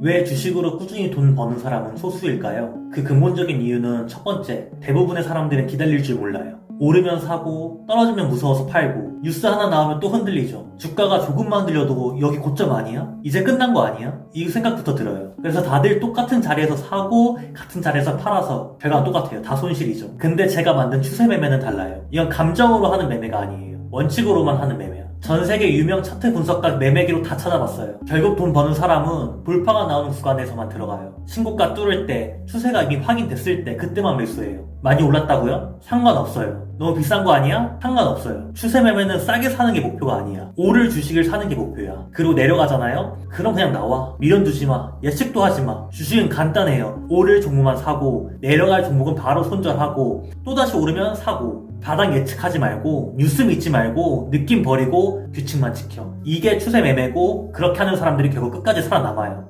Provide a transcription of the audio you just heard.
왜 주식으로 꾸준히 돈 버는 사람은 소수일까요? 그 근본적인 이유는 첫 번째, 대부분의 사람들은 기다릴 줄 몰라요. 오르면 사고, 떨어지면 무서워서 팔고, 뉴스 하나 나오면 또 흔들리죠. 주가가 조금만 흔들려도 여기 고점 아니야? 이제 끝난 거 아니야? 이 생각부터 들어요. 그래서 다들 똑같은 자리에서 사고, 같은 자리에서 팔아서 결과는 똑같아요. 다 손실이죠. 근데 제가 만든 추세 매매는 달라요. 이건 감정으로 하는 매매가 아니에요. 원칙으로만 하는 매매야. 전 세계 유명 차트 분석가 매매기로 다 찾아봤어요. 결국 돈 버는 사람은 돌파가 나오는 구간에서만 들어가요. 신고가 뚫을 때, 추세가 이미 확인됐을 때 그때만 매수해요. 많이 올랐다고요? 상관없어요. 너무 비싼 거 아니야? 상관없어요. 추세 매매는 싸게 사는 게 목표가 아니야. 오를 주식을 사는 게 목표야. 그리고 내려가잖아요? 그럼 그냥 나와. 미련 두지 마. 예측도 하지 마. 주식은 간단해요. 오를 종목만 사고, 내려갈 종목은 바로 손절하고, 또다시 오르면 사고, 바닥 예측하지 말고, 뉴스 믿지 말고, 느낌 버리고, 규칙만 지켜. 이게 추세 매매고, 그렇게 하는 사람들이 결국 끝까지 살아남아요.